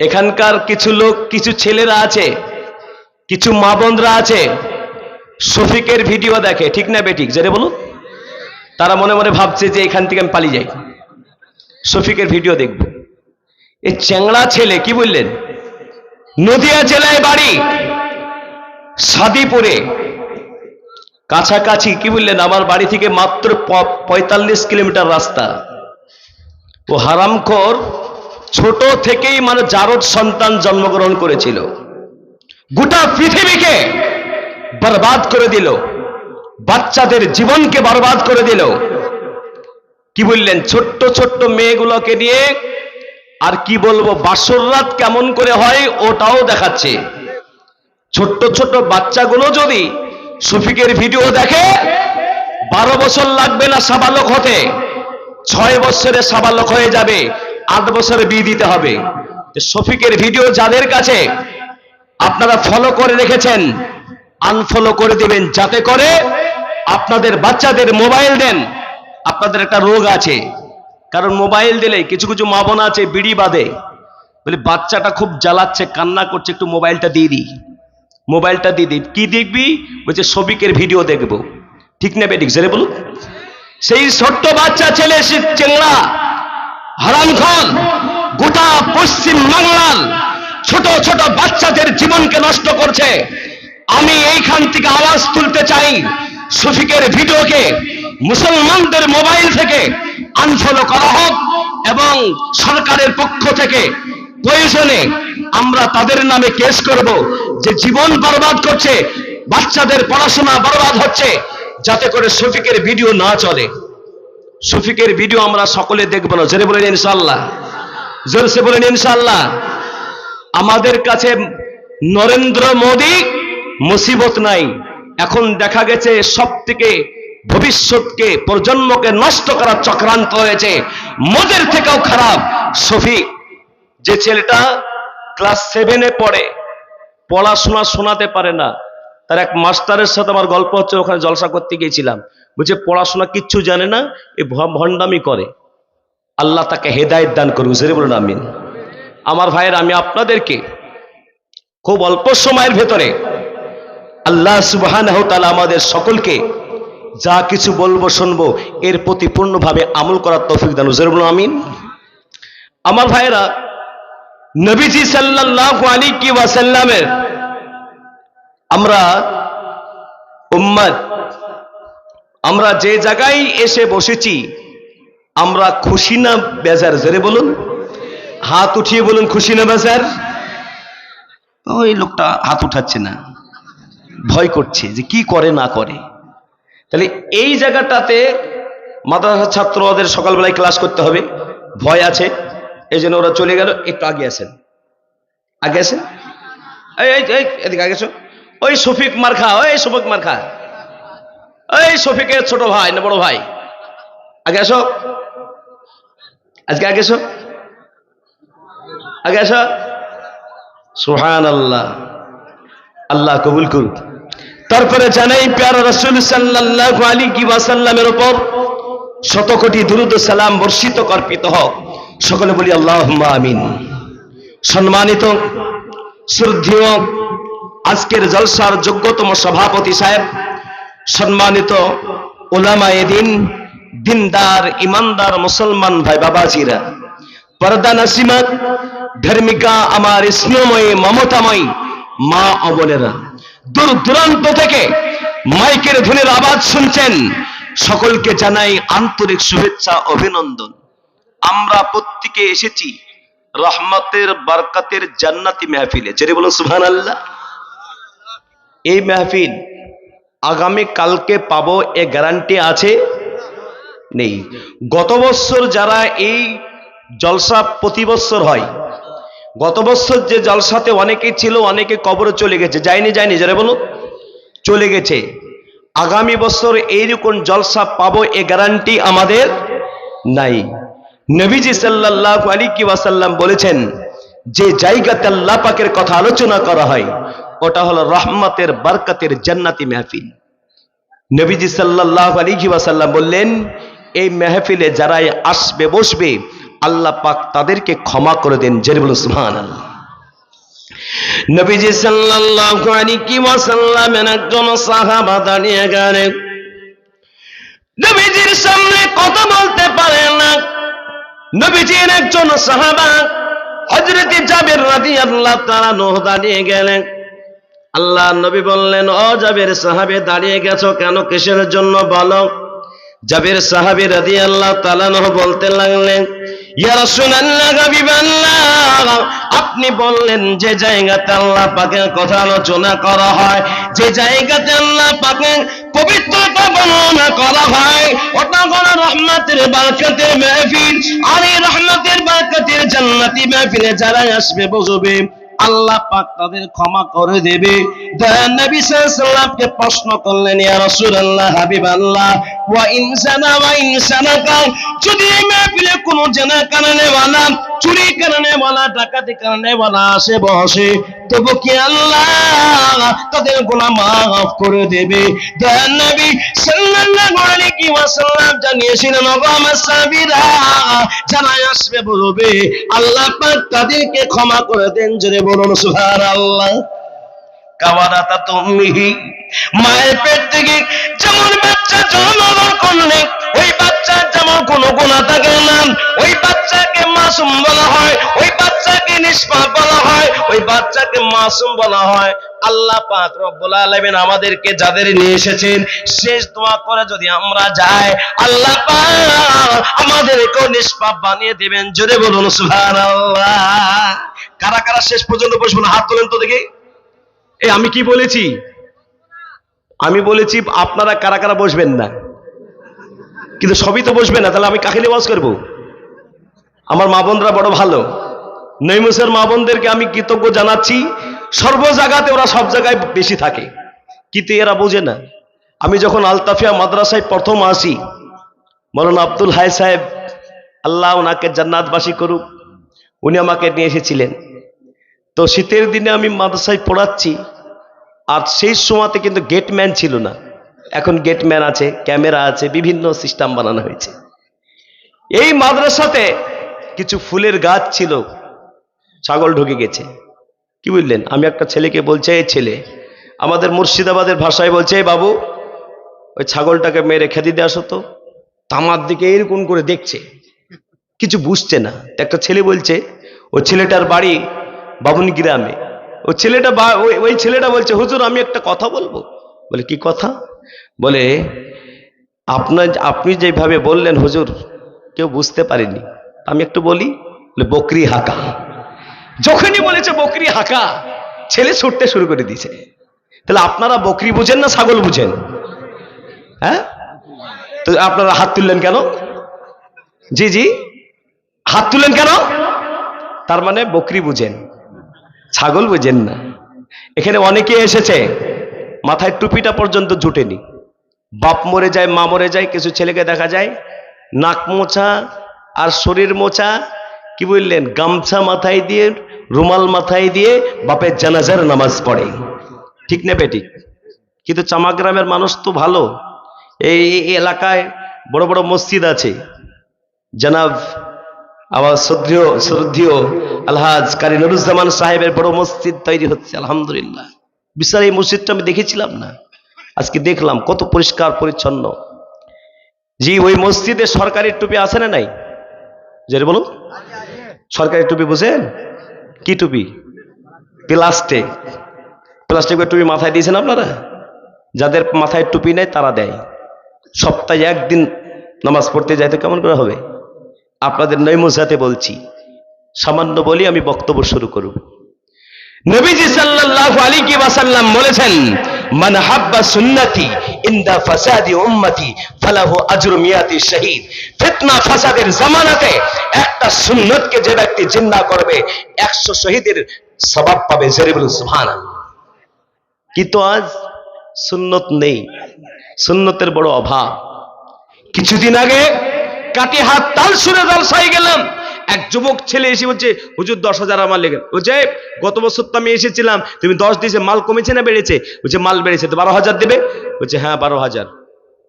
এখানকার কিছু লোক, কিছু ছেলেরা আছে, কিছু মা বোনরা আছে, শফিকের ভিডিও দেখে, ঠিক না বেঠিক? যেটা বলুন। তারা মনে মনে ভাবছে যে এখান থেকে আমি পালিয়ে যাই। শফিকের ভিডিও দেখব। এই চ্যাংড়া ছেলে, কি বললেন? নদিয়া জেলায় বাড়ি, সাদিপুরে। কাছাকাছি, কি বললেন? আমার বাড়ি থেকে মাত্র প- পঁয়তাল্লিশ কিলোমিটার রাস্তা। ও হারামখোর ছোট থেকেই মানে জারদ সন্তান জন্মগ্রহণ করেছিল। গোটা পৃথিবীকে বরবাদ করে দিল। বাচ্চাদের জীবনকে বরবাদ করে দিল। কি বললেন? ছোট্ট ছোট্ট মেয়েগুলোকে নিয়ে আর কি বলব, বাসর রাত কেমন করে হয় ওটাও দেখাচ্ছে। ছোট্ট ছোট্ট বাচ্চাগুলো যদি শফিকের ভিডিও দেখে, বারো বছর লাগবে না সাবালক হতে। ছয় বছরে সাবালক হয়ে যাবে। আট বছরে বিয়ে দিতে হবে। শফিকের ভিডিও যাদের কাছে, আপনারা ফলো করে রেখেছেন আনফলো করে দিবেন। যাতে করে আপনাদের বাচ্চাদের মোবাইল দেন। আপনাদের একটা রোগ আছে। কারণ মোবাইল দিলে কিছু কিছু মা বোন আছে, বিড়ি বাঁধে বলে, বাচ্চাটা খুব জ্বালাচ্ছে, কান্না করছে, একটু মোবাইলটা দিয়ে দিই। মোবাইলটা দিয়ে দিই। কি দেখবি? বলছে, শফিকের ভিডিও দেখব। ঠিক না বেঠিক? সেরে বলুন। সেই ছোট্ট বাচ্চা ছেলে, সে চেংড়া। হারাম খান। গোটা পশ্চিম বাংলার ছোট ছোট বাচ্চাদের জীবনকে নষ্ট করছে। আমি এইখান থেকে আওয়াজ তুলতে চাই শফিকের ভিডিওকে। মুসলমানদের মোবাইল থেকে আনফলো করা হোক এবং সরকারের পক্ষ থেকে প্রয়োজনে আমরা তাদের নামে কেস করব যে জীবন বরবাদ করছে, বাচ্চাদের পড়াশোনা বরবাদ হচ্ছে, যাতে করে শফিকের ভিডিও না চলে। শফিকের ভিডিও আমরা সকলে দেখব না। জোরে বলেন ইনশাল্লাহ জোরসে বলেন ইনশাল্লাহ আমাদের কাছে নরেন্দ্র মোদী মুসিবত নাই। এখন দেখা গেছে সব থেকে ভবিষ্যৎকে, প্রজন্মকে নষ্ট করার চক্রান্ত হয়েছে। মোদের থেকেও খারাপ। শফিক যে ছেলেটা ক্লাস সেভেনে পড়ে, পড়াশোনা শোনাতে পারে না। তার এক মাস্টারের সাথে আমার গল্প হচ্ছে, ওখানে জলসা করতে গিয়েছিলাম। বলছে, পড়াশোনা কিচ্ছু জানে না এ ভণ্ডামি করে। আল্লাহ তাকে হেদায়ত দান করুন সেরে বলুন, আমিন। আমার ভাইয়ের, আমি আপনাদেরকে খুব অল্প সময়ের ভেতরে আল্লাহ সুবহান আমাদের সকলকে যা কিছু বলব, শুনব, এর প্রতি পূর্ণভাবে আমল করার তৌফিক দান জোরে বলুন, আমিন। আমার ভাইয়েরা, নবীজি সাল্লাল্লাহু আলাইহি ওয়াসাল্লামের আমরা উম্মত, আমরা যে জায়গায় এসে বসেছি, আমরা খুশি না বেজার? জোরে বলুন। হাত উঠিয়ে বলুন, খুশি না বেজার? ওই লোকটা হাত উঠাচ্ছে না। ভয় করছে যে কি করে, না করে। তাহলে এই জায়গাটাতে মাদ্রাসা ছাত্র ওদের সকালবেলায় ক্লাস করতে হবে। ভয় আছে। এই জন্য ওরা চলে গেল। একটু আগে আসেন। আগে আসেন? এই এদিকে আগে। ওই শফিক মার্খা ওই শফিক মার্খা ওই শফিকের ছোট ভাই না বড় ভাই। আগে আসো। আজকে আগে এসো। আগে আসো। সুহান আল্লাহ আল্লাহ কবুল করুক তারপরে জানাই প্যারা রসুল সাল্লাল্লাহু আলাইহি ওয়াসাল্লামের উপর শত কোটি দুরুদ সালাম বর্ষিত কর্পিত হোক। সকলে বলি আল্লাহ আমিন। সম্মানিত, শ্রদ্ধেয় আজকের জলসার যোগ্যতম সভাপতি সাহেব, সম্মানিত ওলামা এদিন দিনদার, ইমানদার মুসলমান ভাই বাবাজিরা। পর্দা নাসিমা ধর্মিকা আমার স্নেহময়ী, মমতাময়ী মা অবনেরা দূর দূরান্ত থেকে মাইকের ধ্বনির আওয়াজ শুনছেন। সকলকে জানাই আন্তরিক শুভেচ্ছা, অভিনন্দন। আমরা প্রত্যেকে এসেছি রহমতের, বরকতের, জান্নাতি মেহফিলে। যেটা বলুন সুহান আল্লাহ এই মেহফিল আগামী কালকে পাবো, এ গ্যারান্টি আছে? নেই। গত বছর যারা এই জলসা প্রতি বছর হয়, গত বছর যে জলসাতে অনেকে ছিল, অনেকে কবরে চলে গেছে। যায়নি যায়নি যারা বলো চলে গেছে। আগামী বছর এইরকম জলসা পাবো, এ গ্যারান্টি আমাদের নাই। নবীজি সাল্লাল্লাহু আলাইহি ওয়াসাল্লাম বলেছেন, যে জায়গাতে আল্লাহ পাকের কথা আলোচনা করা হয় ওটা হলো রহমতের, বরকতের জান্নাতি মেহফিল। নবীজি সাল্লাল্লাহু আলাইহি ওয়াসাল্লাম বললেন, এই মেহফিলে যারাই আসবে, বসবে, আল্লাহ পাক তাদেরকে ক্ষমা করে দেন। জেরে বলুন, সুবহানাল্লাহ। নবীজি সাল্লাল্লাহু একজন সাহাবা দাঁড়িয়ে গেলেন। নবীজির সামনে কথা বলতে পারে না। নবীজির একজন সাহাবা হযরত জাবির রাদিয়াল্লাহু তাআলা নহ দাঁড়িয়ে গেলেন। আল্লাহ নবী বললেন, ও জাবির সাহাবে, দাঁড়িয়ে গেছো কেন? কিসের জন্য বলো? জাবির সাহাবি রাদিয়াল্লাহু তাআলা নহ বলতে লাগলেন আপনি বললেন যে জায়গাতে আল্লাহ পাকের কথা আলোচনা করা হয়, যে জায়গাতে আল্লাহ পাকের পবিত্রতা বর্ণনা করা হয়, ওটা হলো রহমতের বারকাতের মাহফিল, আর এই রহমতের বারকাতের জান্নাতি মাহফিলে যারা আসবে বসবে আল্লাহ পাক তাদের ক্ষমা করে দেবে। দয়ান নবী সাল্লাল্লাহু প্রশ্ন করলেন, ইয়া রাসূলুল্লাহ, হাবিবাল্লাহ, ওয়া ইনসানা ওয়া ইনসানাকা যদি এই মাহফিলে কোনো জানা কারণে ওয়ালা, চুরি কারণে ওয়ালা ডাকাতি কারণে ওয়ালা আসে, বসে, তবু কি আল্লাহ তাদের গুনাহ মাফ করে দেবে? দয়ান নবী সাল্লাল্লাহু আলাইহি ওয়াসাল্লাম জানিয়েছিলেন, ওগো আমার সাহাবীরা, যারা আসবে বলবে, আল্লাহ পাক তাদেরকে ক্ষমা করে দেন, জোরে বলুন সুহার আল্লাহ কাবাদাতা তুমিহি। মায়ের পেট থেকে যেমন বাচ্চা জন্মগ্রহণ করলে, ওই বাচ্চার যেমন কোনো গুণা থাকে না। ওই বাচ্চাকে মাসুম বলা হয়, ওই বাচ্চাকে নিষ্পাপ বলা হয়, ওই বাচ্চাকে মাসুম বলা হয়। আল্লাহ পাক রব্বুল আলামিন আমাদেরকে যাদের নিয়ে এসেছেন, শেষ দোয়া করে যদি আমরা যাই, আল্লাহ পাক আমাদেরকেও নিষ্পাপ বানিয়ে দিবেন। জোরে বলুন, সুবহানাল্লাহ। কারা কারা শেষ পর্যন্ত বসবো না হাত তোলেন তো দেখি। এই আমি কি বলেছি? আমি বলেছি, আপনারা কারা কারা বসবেন না? কিন্তু সবই তো বসবে না, তাহলে আমি কাকে নিয়ে ওয়াজ করব? আমার মা বোনরা বড় ভালো। নৈমুসের মা বোনদেরকে আমি কৃতজ্ঞ জানাচ্ছি। সর্ব জায়গাতে ওরা সব জায়গায় বেশি থাকে। কিন্তু এরা বোঝে না। আমি যখন আলতাফিয়া মাদ্রাসায় প্রথম আসি, মৌলানা আব্দুল হাই সাহেব, আল্লাহ ওনাকে জান্নাতবাসী করুক, উনি আমাকে নিয়ে এসেছিলেন। তো শীতের দিনে আমি মাদ্রাসায় পড়াচ্ছি, আর সেই সময়তে কিন্তু গেটম্যান ছিল না। এখন গেটম্যান আছে, ক্যামেরা আছে, বিভিন্ন সিস্টেম বানানো হয়েছে। এই মাদ্রাসাতে কিছু ফুলের গাছ ছিল, ছাগল ঢুকে গেছে। কি বুঝলেন? আমি একটা ছেলেকে বলছে, এই ছেলে। আমাদের মুর্শিদাবাদের ভাষায় বলছে, "এই বাবু, ওই ছাগলটাকে মেরে খেতে দিয়ে আসো তো। তামার দিকে এরকম করে দেখছে। কিছু বুঝছে না। একটা ছেলে বলছে ও ছেলেটার বাড়ি বাবুন গ্রামে। ও ছেলেটা ওই- ছেলেটা বলছে, হুজুর, আমি একটা কথা বলব? বলে, কি কথা? বলে, আপনার, আপনি যেভাবে বললেন, হুজুর, কেউ বুঝতে পারেনি। আমি একটু বলে, বকরি হাকা। যখনই বলেছে বকরি হাকা, ছেলে ছুটতে শুরু করে দিয়েছে। তাহলে আপনারা বকরি বুঝেন না ছাগল বুঝেন? হ্যাঁ? তো আপনারা হাত তুললেন কেন? জি জি। হাত তুললেন কেন? তার মানে বকরি বুঝেন। ছাগল বুঝেন না। এখানে অনেকে এসেছে, মাথায় টুপিটা পর্যন্ত জুটেনি। বাপ মরে যায়, মা মরে যায়, কিছু ছেলেকে দেখা যায়, নাক মোছা আর শরীর মোছা, কি বললেন, গামছা মাথায় দিয়ে রুমাল মাথায় দিয়ে বাপের জানাজার নামাজ পড়ে। ঠিক না বেঠিক কিন্তু চামা গ্রামের মানুষ তো ভালো। এই এই এলাকায় বড় বড় মসজিদ আছে। জনাব আমার শ্রদ্ধেয় শ্রদ্ধেয় আলহাজ কারি নুরুজ্জামান সাহেবের বড় মসজিদ তৈরি হচ্ছে, আলহামদুলিল্লাহ। বিশাল এই মসজিদটা আমি দেখেছিলাম না? আজকে দেখলাম, কত পরিষ্কার, পরিচ্ছন্ন। জি, ওই মসজিদে সরকারি টুপি আছে না নাই? যে বলুন। সরকারি টুপি বুঝেন? কি টুপি? প্লাস্টিক প্লাস্টিকের টুপি মাথায় দিয়েছেন আপনারা? যাদের মাথায় টুপি নেই, তারা দেয়। সপ্তাহে একদিন নামাজ পড়তে যাইতে কেমন করে হবে? আপনাদের নৈমুজাতে বলছি, সামান্য বলি আমি বক্তব্য শুরু করব। নবীজি সাল্লাল্লাহু আলাইহি ওয়াসাল্লাম বলেছেন, মান হাব্বা সুন্নতি ইনদা ফাসাদি উম্মতি, ফালাহু আজরু মিয়াতি শহীদ। ফিতনা ফাসাদের জামানাতে একটা সুন্নতকে যে ব্যক্তি জিন্দা করবে 100 শহীদের সওয়াব পাবে জোরে বলুন সুবহানাল্লাহ কিন্তু আজ? সুন্নত নেই। সুন্নতের বড় অভাব। কিছুদিন আগে কাটি হাত তাল সুরে জলসাই গেলাম। এক যুবক ছেলে এসে বলছে, হুজুর, দশ হাজার আমার লেগে। বলছে গত বছর তো আমি এসেছিলাম। তুমি দশ দিয়েছে, মাল কমেছে না বেড়েছে? বলছে, মাল বেড়েছে, তো বারো হাজার দেবে। বলছে হ্যাঁ বারো হাজার।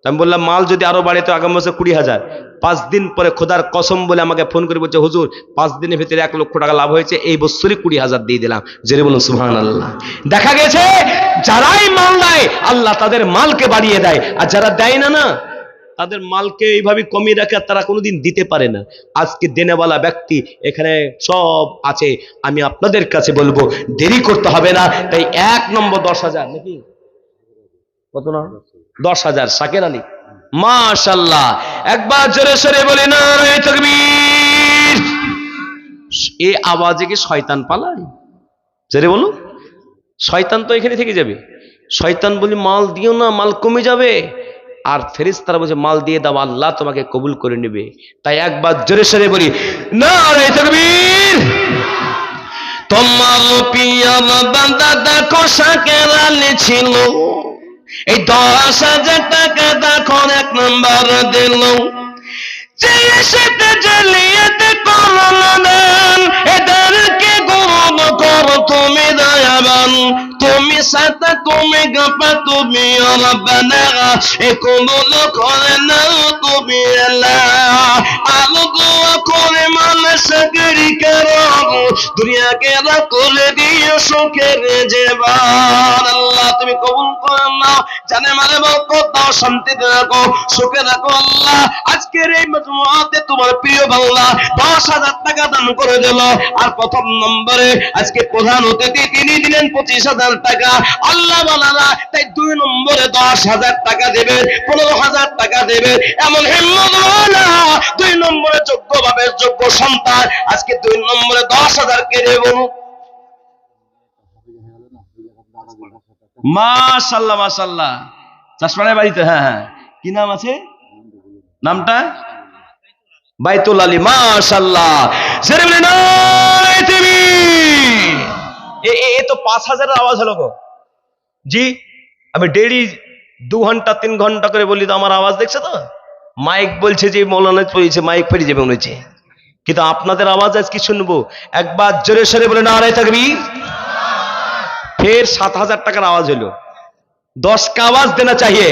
আমি বললাম, মাল যদি আরও বাড়ে তো আগামী বছর কুড়ি হাজার। পাঁচ দিন পরে খোদার কসম বলে আমাকে ফোন করে বলছে, হুজুর, পাঁচ দিনের ভিতরে এক লক্ষ টাকা লাভ হয়েছে, এই বছরই কুড়ি হাজার দিয়ে দিলাম। জেরে বলুন সুহান আল্লাহ দেখা গেছে, যারাই মাল দেয়, আল্লাহ তাদের মালকে বাড়িয়ে দেয়। আর যারা দেয় না না, তাদের মালকে এইভাবে কমিয়ে রাখে তারা কোনোদিন দিতে পারে না। আজকে দেনেওয়ালা ব্যক্তি এখানে সব আছে। আমি আপনাদের কাছে বলব, দেরি করতে হবে না। তাই এক নম্বর দশ হাজার, নাকি? কত না? দশ হাজার। সাকের আলী। মাশাল্লাহ। একবার জোরে সরে বলি না এ আওয়াজে কি শয়তান পালায় জোরে বলো। শয়তান তো এখানে থেকে যাবে। শয়তান বলি মাল দিও না মাল কমে যাবে। আর ফেরিস্তারা বলছে মাল দিয়ে দাও আল্লাহ তোমাকে কবুল করে নেবে। তাই একবার জোরে সরে বলি না রে তকবীর। তোমার পিয়ার বান্দা দেখো শাকের আলী ছিল। এই দশ হাজার টাকা দেখো এক নম্বর দিল। যে সাথে জ্বালিয়াতে করলেন তুমি গাপা তুমি রব্বানা। এ কবুল করে নাও তুমি আলো করে মানুষ গরি করো দুনিয়াকে রা করে দিও সুখের জীবন। আল্লাহ, তুমি কবুল করে নাও। জানে মানে বরকত, দাও শান্তিতে রাখো, সুখে রাখো আল্লাহ। আজকের এই মজমুয়াতে তোমার প্রিয় বাংলা দশ হাজার টাকা দান করে দিল। আর প্রথম নম্বরে আজকে প্রধান অতিথি তিনি দিলেন পঁচিশ হাজার টাকা। আল্লাহ বালারা তাই দুই নম্বরে দশ হাজার টাকা দেবে পনেরো হাজার টাকা দেবে এমন দুই নম্বরে যোগ্য ভাবে যোগ্য সন্তান, আজকে দুই নম্বরে দশ হাজার কে দেব? মাশাল্লাহ মাশাল্লাহ। চাষমানের বাড়িতে হ্যাঁ হ্যাঁ। কি নাম আছে? নামটা? বাইতুল আলী, মাশাল্লাহ। এ তো পাঁচ হাজারের আওয়াজ হলো গো। জি, আমি ডেলি দু ঘণ্টা, তিন ঘণ্টা করে বলি তো আমার আওয়াজ দেখছে তো? মাইক বলছে যে মৌলানা পড়েছে, মাইক ফেরি যাবে হচ্ছে। কিন্তু আপনাদের আওয়াজ আজ কি শুনব। একবার জোরে সরে বলে না আড়াই থাকবি ফের সাত হাজার টাকার আওয়াজ হলো। দশ কা আওয়াজ দেনা চাহিয়ে।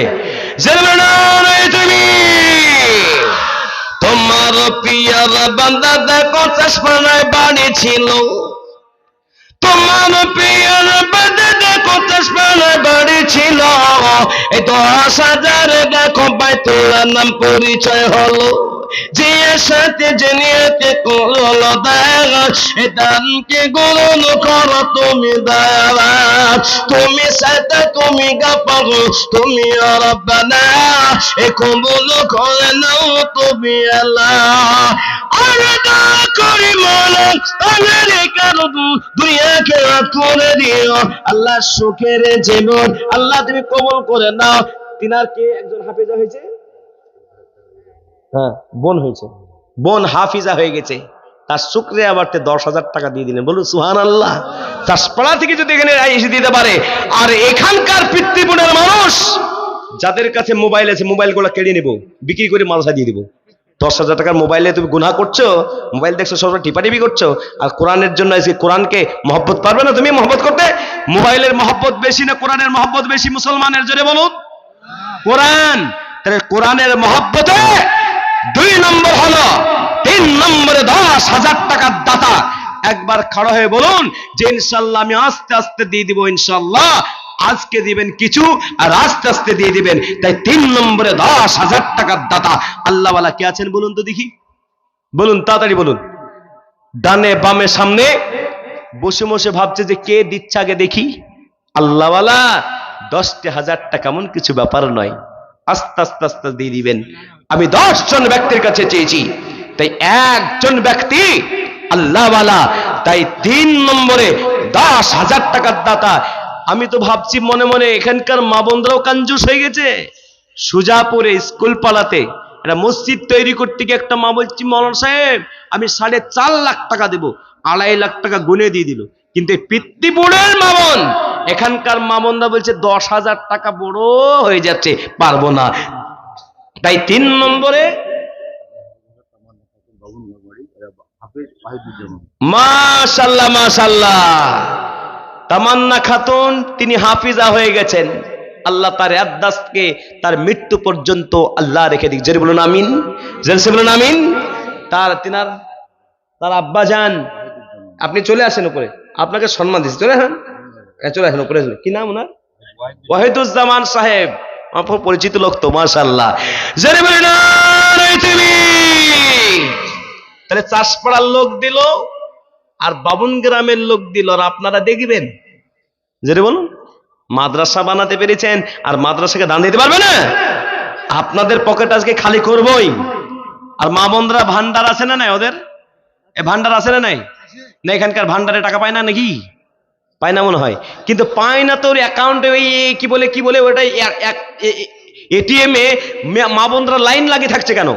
তোমার পিয়ার বান্দা দেখো চশমানায় বাড়ি ছিল। তোমার পিয়ার বান্দা দেখো চশমানায় বাড়ি ছিল। এই দশ হাজার দেখো বাইতুল্লাহ নাম পরিচয় হলো। যে করো, তুমি তুমি সাথে, তুমি তুমি করে নাও তুমি আল্লাহ। আরে দয়া করি মনে আমেরিকার দুনিয়াকে করে দিও। আল্লাহ সুখের জীবন, আল্লাহ তুমি কবুল করে নাও। তিনার কে? একজন হাফেজা হয়েছে? হ্যাঁ বোন হয়েছে। বোন হাফিজা হয়ে গেছে। তার শুক্রে আবার তে দশ হাজার টাকা দিয়ে দিলেন। বলুন সুহান আল্লাহ চাষপাড়া থেকে যদি এখানে এসে দিতে পারে, আর এখানকার পিতৃবোনের মানুষ যাদের কাছে মোবাইল আছে মোবাইলগুলো কেড়ে নেব, বিক্রি করে মালসা দিয়ে দিব। দশ হাজার টাকার মোবাইলে তুমি গুনাহ করছ, মোবাইল দেখছ, সবসময় টিপাটিপি করছ, আর কোরআনের জন্য এসে কোরআনকে মহব্বত পারবে না তুমি মহব্বত করতে? মোবাইলের মহব্বত বেশি না কোরআনের মহব্বত বেশি? মুসলমানের জোরে বলুন। কোরআন! তাহলে কোরআনের মহব্বতে দুই নম্বর হলো, তিন নম্বরে দশ হাজার টাকার দাতা। একবার খাড়া হয়ে বলুন যে ইনশাল্লাহ আমি আস্তে আস্তে দিয়ে দিব ইনশাল্লাহ। আজকে দিবেন কিছু আর আস্তে আস্তে দিয়ে দিবেন। তাই তিন নম্বরে দশ হাজার টাকার দাতা। আল্লাহওয়ালা কে আছেন বলুন তো দেখি। বলুন, তাড়াতাড়ি বলুন। ডানে বামে সামনে বসে বসে ভাবছে যে কে দিচ্ছে আগে দেখি। আল্লাহওয়ালা দশটি হাজার টাকা এমন কিছু ব্যাপার নয়। আস্তে আস্তে আস্তে দিয়ে দিবেন। আমি দশ জন ব্যক্তির কাছে চেয়েছি। তাই একজন ব্যক্তি আল্লাহওয়ালা, তাই তিন নম্বরে দশ হাজার টাকার দাতা। আমি তো ভাবছি মনে মনে এখানকার মা বোনরাও কাঞ্জুস হয়ে গেছে। সুজাপুরে স্কুল পালাতে একটা মসজিদ তৈরি করতে গিয়ে একটা মা বলছি, মলন সাহেব, আমি সাড়ে চার লাখ টাকা দেব। আড়াই লাখ টাকা গুনে দিয়ে দিল। কিন্তু পিতৃপুরের মামন এখানকার মামনরা বলছে, দশ হাজার টাকা বড় হয়ে যাচ্ছে, পারব না। তাই তিন নম্বরে মাশাল্লাহ মাশাল্লাহ। তামান্না খাতুন, তিনি হাফিজা হয়ে গেছেন। আল্লাহ তার আদাসকে তার মৃত্যু পর্যন্ত আল্লাহ রেখে দিক। জেরে বলুন, আমিন। জেরসে বলুন, আমিন। তার, তিনার, তার আব্বা যান। আপনি চলে আসেন উপরে। আপনাকে সম্মান দিচ্ছি। চলে আসেন। চলে আসেন উপরে কি নাম ওনার? ওয়াহিদুজ্জামান সাহেব। আমার পরিচিত লোক তো না তাহলে চাষপাড়ার লোক দিল আর বাবুন গ্রামের লোক দিল আর আপনারা দেখবেন। জেরে বলুন মাদ্রাসা বানাতে পেরেছেন আর মাদ্রাসাকে দান দিতে পারবে না? আপনাদের পকেট আজকে খালি করবই। আর মা বোনরা ভান্ডার আছে না নাই ওদের? এ ভান্ডার আছে না নাই? না এখানকার ভান্ডারে টাকা পায় না নাকি? পায় না মনে হয় কিন্তু পায় না তোর অ্যাকাউন্টে ওই কি বলে কি বলে ওটাই এটিএম মে- বোনরা লাইন লাগিয়ে থাকছে কেন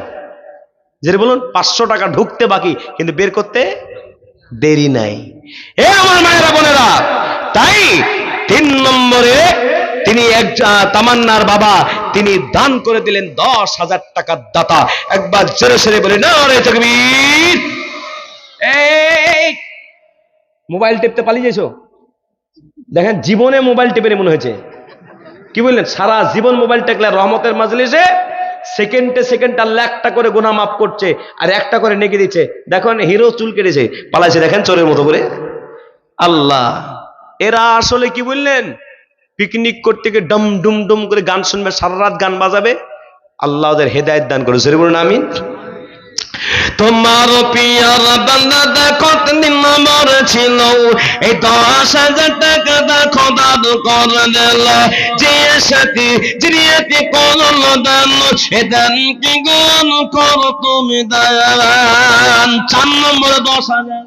যে বলুন পাঁচশো টাকা ঢুকতে বাকি কিন্তু বের করতে দেরি নাই এ আমার মায়েরা বোনেরা তাই তিন নম্বরে তিনি এক তামান্নার বাবা তিনি দান করে দিলেন দশ হাজার টাকার দাতা একবার জোরে সেরে বলে না রে তকবীর এই মোবাইল টেপতে পালিয়ে গেছো দেখেন জীবনে মোবাইল টেপে মনে হয়েছে। কি বললেন? সারা জীবন মোবাইল টেকলে রহমতের মাজলিসে সেকেন্ডে সেকেন্ড আল্লাহ একটা করে গোনা মাফ করছে আর একটা করে নেগে দিচ্ছে। দেখুন হিরো চুল কেটেছে। পালাইছে দেখেন চোরের মতো করে। আল্লাহ, এরা আসলে কি বললেন? পিকনিক করতে গিয়ে ডম ডুম ডুম করে গান শুনবে, সারা রাত গান বাজাবে। আল্লাহ ওদের হেদায়ত দান করে সরি বলুন আমি তোমার পিয়ার বান্দা দেখো দিন এই দশ হাজার টাকা দেখো করে দিল। যে সাথে দান কি গান করো তুমি চার নম্বরে দশ হাজার।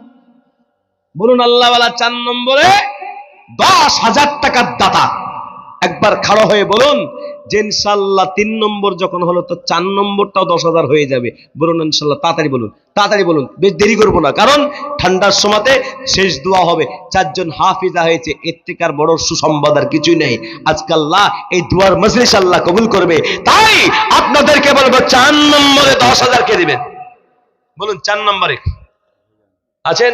বলুন আল্লাহওয়ালা চার নম্বরে দশ হাজার টাকার দাতা। একবার খাড়া হয়ে বলুন যে ইনশাল্লাহ তিন নম্বর যখন হলো, তো চার নম্বরটাও দশ হাজার হয়ে যাবে। বলুন ইনশাল্লাহ তাড়াতাড়ি বলুন তাড়াতাড়ি বলুন, বেশ দেরি করব না। কারণ ঠান্ডার সময়তে শেষ দোয়া হবে। চারজন হাফিজা হয়েছে, এর থেকে আর বড় সুসংবাদ আর কিছুই নেই। আজকাল্লাহ এই দুয়ার মজলিস আল্লাহ কবুল করবে। তাই আপনাদেরকে বলব, চার নম্বরে দশ হাজার কে দিবেন? বলুন, চার নম্বরে। আছেন?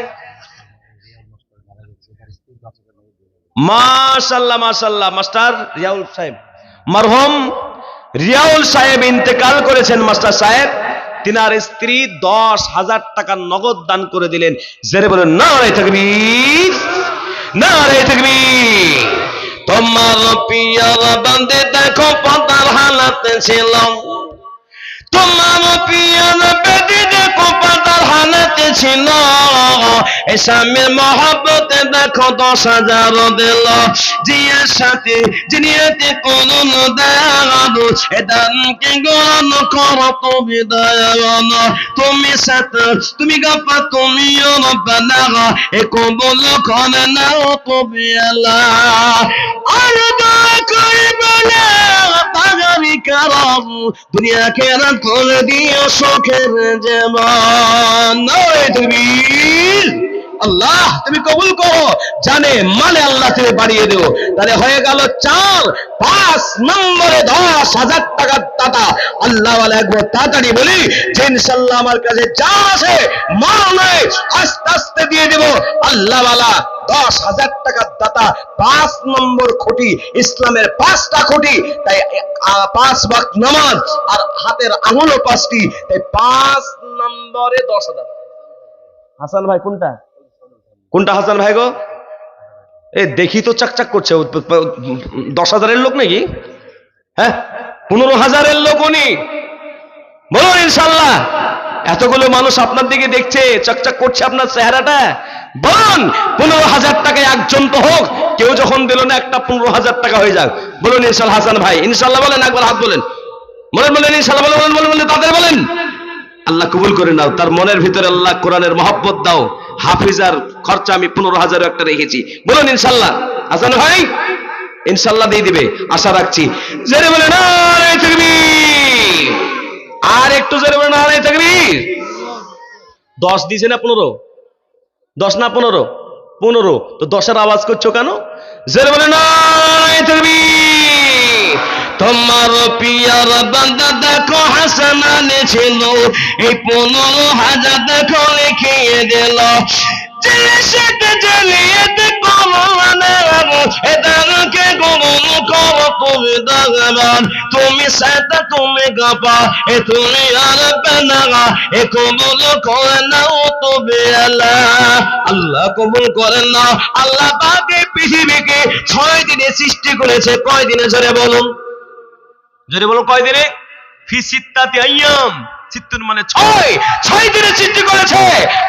মাশাল্লাহ মাশাল্লাহ মাস্টার রিয়াউল সাহেব। মারহুম রিয়াউল সাহেব ইন্তেকাল করেছেন মাস্টার সাহেব। তিনার স্ত্রী দশ হাজার টাকা নগদ দান করে দিলেন। জেরে বলেন না রে থাকবি না রে থাকবি তোমার পিয়ার বান্দে, দেখো পাতার হালাতে ছিল। ছিল স্বামীর মহাব্বতে দেখো দশ হাজার দিল জিয়ার সাথে জিনিয়াতে করুন দয়ালু এ দানকে গ্রহণ করো তুমি দয়ালু তুমি সাথে তুমি গাপা তুমি রব্বানা এ কবুল করে নাও তুমি আল্লাহ আর দয়া করবে না পাগামি কারণ? দুনিয়া কেনা করে দিও সুখের যেমন। নয় তুমি। আল্লাহ, তুমি কবুল করো। জানে মানে আল্লাহ তুমি বাড়িয়ে দিও তাহলে হয়ে গেল চার পাঁচ নম্বরে দশ হাজার টাকার দাতা। আল্লাহ একবার তাড়াতাড়ি বলি যে ইনশাল্লাহ আমার কাছে যা আছে, মাল নাই, আস্তে আস্তে দিয়ে দেব। আল্লাহ দশ হাজার টাকার দাতা, পাঁচ নম্বর খুঁটি, ইসলামের পাঁচটা খুঁটি। তাই পাঁচ বাক নামাজ আর হাতের আঙুলও পাঁচটি। তাই পাঁচ নম্বরে দশ হাজার। হাসান ভাই, কোনটা? কোনটা হাসান ভাই গো? এ, দেখি তো চাকচাক করছে। দশ হাজারের লোক নাকি? হ্যাঁ? পনেরো হাজারের লোক উনি। বলুন ইনশাল্লাহ। এতগুলো মানুষ আপনার দিকে দেখছে, চকচক করছে আপনার চেহারাটা। বলুন, পনেরো হাজার টাকায় একজন তো হোক, কেউ যখন দিল না একটা পনেরো হাজার টাকা হয়ে যাক। বলুন ইনশাল্লাহ হাসান ভাই, ইনশাল্লাহ বলেন, একবার হাত বলেন। বলেন বলেন, ইনশাল্লাহ, বলেন বলেন বলেন বলেন, তাদের বলেন। আল্লাহ কবুল করে নাও, তার মনের ভিতরে আল্লাহ কোরআনের মহব্বত দাও। হাফিজার খরচা আমি পনেরো হাজার একটা রেখেছি। বলুন ইনশাল্লাহ। হাসান ভাই? ইনশাল্লাহ দিয়ে দিবে। আশা রাখছি। জেরে বলে। আর একটু জেরে বলে না তাকবীর। দশ দিছে না পনেরো? দশ না পনেরো? পনেরো। তো দশের আওয়াজ করছ কেন? জেরে বলে না তাকবীর। তোমার পিয়ার বান্দা দেখো হাসান ছিল। এই পনেরো হাজার দেখো লিখিয়ে দিল। তুমি তুমি তুমি তুমি এ তুমি আর বেনাগা এ কবুল করে নাও, তুমি আল্লাহ। আল্লাহ কবুল করেন না আল্লাহ পাকে পৃথিবীকে ছয় দিনে সৃষ্টি করেছে। কয় দিনে জোরে বলুন? জোরে বলুন কয় দিনে? ফি সিত্তাতি আইয়াম। সিত্তুন মানে ছয়। ছয় দিনে সৃষ্টি করেছে।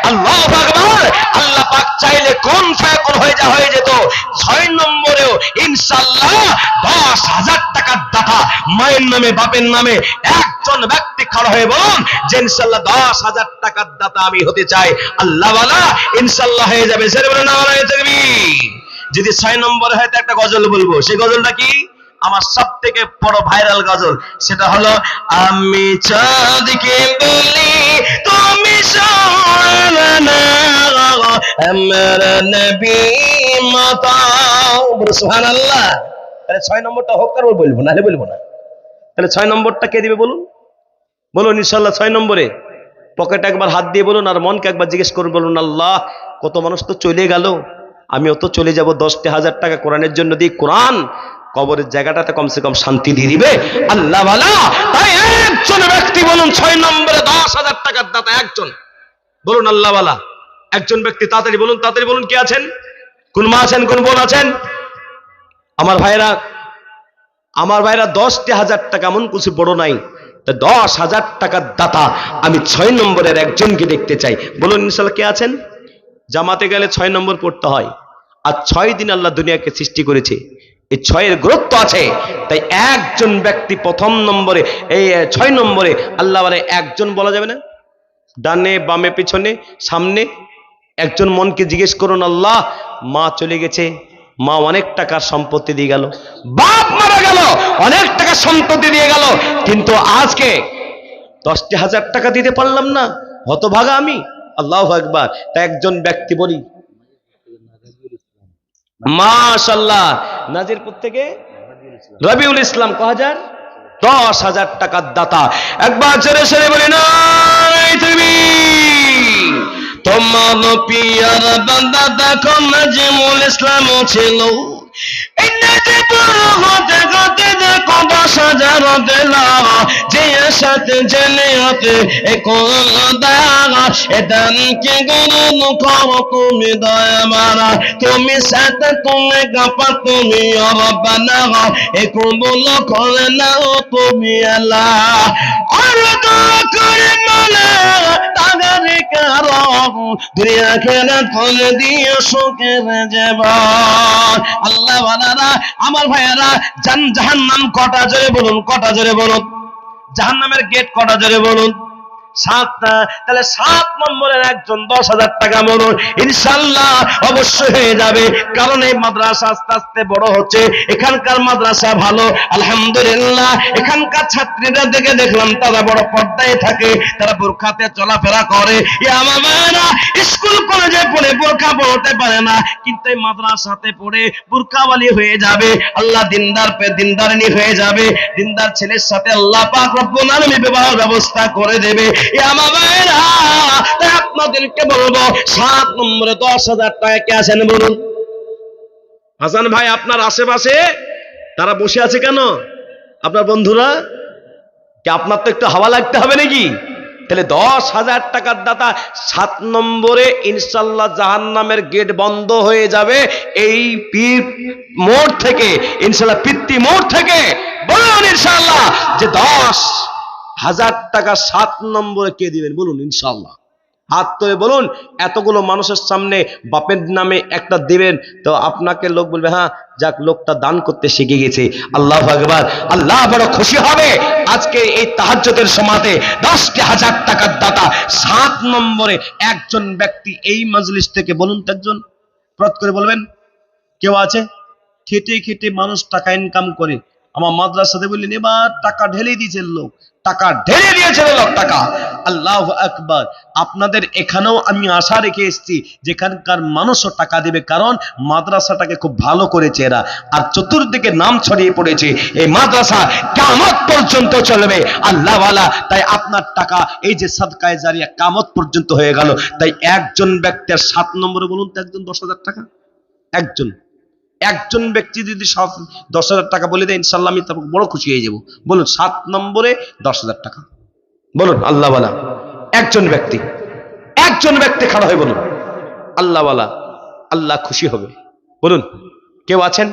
আল্লাহ আকবার আল্লাহ পাক চাইলে কোন ফায়াকুন হয়ে যা হয়ে যেত? ছয় নম্বরেও ইনশাআল্লাহ দশ হাজার টাকার দাতা মায়ের নামে, বাপের নামে একজন ব্যক্তি খাড়া হয়ে বলুন যে ইনশাআল্লাহ দশ হাজার টাকার দাতা আমি হতে চাই। আল্লাহ বালা, ইনশাআল্লাহ হয়ে যাবে। সেরে বলে না হয়ে যদি ছয় নম্বরে হয়তো একটা গজল বলব। সেই গজলটা কি? আমার সব থেকে বড় ভাইরাল গজল, সেটা হলো, আমি চাঁদকে বলি, তুমি ছয় নম্বরটা কে দিবে বলুন? বলুন ছয় নম্বরে। পকেটে একবার হাত দিয়ে বলুন আর মনকে একবার জিজ্ঞেস করুন, বলুন, আল্লাহ, কত মানুষ তো চলে গেল? আমিও তো চলে যাব দশটি হাজার টাকা কোরআনের জন্য দিই। কোরআন কবরের জায়গাটাতে কমসে কম শান্তি দিয়ে দিবে। আল্লাহ তাই একজন ব্যক্তি বলুন, ছয় নম্বরে দশ হাজার টাকার দাতা একজন। বলুন, আল্লাহ একজন ব্যক্তি তাড়াতাড়ি বলুন তাড়াতাড়ি বলুন, কি আছেন? কোন মা আছেন, কোন বোন আছেন? আমার ভাইরা আমার ভাইরা দশটি হাজার টাকা এমন কিছু বড় নাই দশ হাজার টাকার দাতা। আমি ছয় নম্বরের একজনকে দেখতে চাই। বলুন, ইনশাল্লাহ কে আছেন? জামাতে গেলে ছয় নম্বর পড়তে হয়। আর ছয় দিন আল্লাহ দুনিয়াকে সৃষ্টি করেছে। এই ছয়ের গুরুত্ব আছে। তাই একজন ব্যক্তি প্রথম নম্বরে, এই ছয় নম্বরে আল্লাহ বলে একজন বলা যাবে না। ডানে, বামে, পিছনে, সামনে একজন মনকে জিজ্ঞেস করুন, আল্লাহ, মা চলে গেছে, মা অনেক টাকার সম্পত্তি দিয়ে গেল, বাপ মারা গেল, অনেক টাকার সম্পত্তি দিয়ে গেল, কিন্তু আজকে দশটি হাজার টাকা দিতে পারলাম না, হতভাগা আমি, আল্লাহ একবার তা একজন ব্যক্তি বলি মাশাল্লাহ নাজিরপুর থেকে রবিউল ইসলাম ক হাজার দশ হাজার টাকার দাতা। একবার ছেড়ে ছেড়ে বলি না তুমি তোমার পিয়ার বান্দা দেখো নাজিমুল ইসলাম ছিল। তুমি সাথে, তুমি গাপা, তুমি রব্বানা এ কবুল করে নাও, তুমি আল্লাহ। দোয়া সুখের জীবন। আল্লাহ বানারা আমার ভাইয়ারা, জান জাহান্নাম কটা জোরে বলুন, কটা জোরে বলুন? জাহান্নামের গেট কটা জোরে বলুন? সাতটা তাহলে সাত নম্বরের একজন দশ হাজার টাকা বলুন ইনশাল্লাহ অবশ্যই হয়ে যাবে। কারণ এই মাদ্রাসা আস্তে আস্তে বড় হচ্ছে, এখানকার মাদ্রাসা ভালো, আলহামদুলিল্লাহ। এখানকার ছাত্রীরা দেখে দেখলাম, তারা বড় পর্দায় থাকে, তারা বোরখাতে চলাফেরা করে। আমার মায়েরা স্কুল, কলেজে পড়ে, বোরখা পড়তে পারে না, কিন্তু এই মাদ্রাসাতে পড়ে বোরখাওয়ালি হয়ে যাবে, আল্লাহ দিনদার পে দিনদারিনী হয়ে যাবে। দিনদার ছেলের সাথে আল্লাহ পাক রব্বুল আলামিন বিবাহ ব্যবস্থা করে দেবে। তাই আপনাদেরকে বলব, সাত নম্বরে দশ হাজার টাকা কে আছেন বলুন? হাসান ভাই, আপনার আশেপাশে তারা বসে আছে কেন? আপনার বন্ধুরা আপনার তো একটু হাওয়া লাগতে হবে নাকি? তাহলে দশ হাজার টাকার দাতা সাত নম্বরে ইনশাল্লাহ জাহান নামের গেট বন্ধ হয়ে যাবে এই পীর মোড় থেকে, ইনশাল্লাহ পিতৃ মোড় থেকে। বলুন ইনশাল্লাহ যে দশ হাজার টাকা সাত নম্বরে কে দিবেন? বলুন ইনশাল্লাহ হাত তুলে বলুন, এতগুলো মানুষের সামনে বাপের নামে একটা দিবেন, তো আপনাকে লোক বলবে হ্যাঁ যাক, লোকটা দান করতে শিখে গেছে। আল্লাহ আকবার। আল্লাহ বড় খুশি হবে আজকে এই তাহাজ্জতের সমাতে দশটি হাজার টাকার দাতা, সাত নম্বরে একজন ব্যক্তি এই মজলিস থেকে বলুন তো একজন প্রত করে বলবেন, কেউ আছে? খেটে খেটে মানুষ টাকা ইনকাম করে আমার মাদ্রাসাতে বললেন, এবার টাকা ঢেলে দিয়েছে লোক, টাকা ঢেলে দিয়েছে লোক, টাকা। আল্লাহ আকবার। আপনাদের এখানেও আমি আশা রেখে এসেছি, যেখানকার মানুষও টাকা দেবে, কারণ মাদ্রাসাটাকে খুব ভালো করেছে এরা। আর চতুর্দিকে নাম ছড়িয়ে পড়েছে, এই মাদ্রাসা কামত পর্যন্ত চলবে আল্লাহওয়ালা তাই আপনার টাকা, এই যে সাদকায় জারিয়া কামত পর্যন্ত হয়ে গেল। তাই একজন ব্যক্তির সাত নম্বরে বলুন তো, একজন দশ হাজার টাকা? একজন। একজন ব্যক্তি যদি সাত, দশ হাজার টাকা বলে দেয় ইনশাল্লাহ আমি তারপর বড় খুশি হয়ে যাব। বলুন, সাত নম্বরে দশ হাজার টাকা। বলুন, আল্লাহওয়ালা, একজন ব্যক্তি একজন ব্যক্তি খাড়া হয়ে বলুন। আল্লাহওয়ালা, আল্লাহ খুশি হবে। বলুন, কেউ আছেন?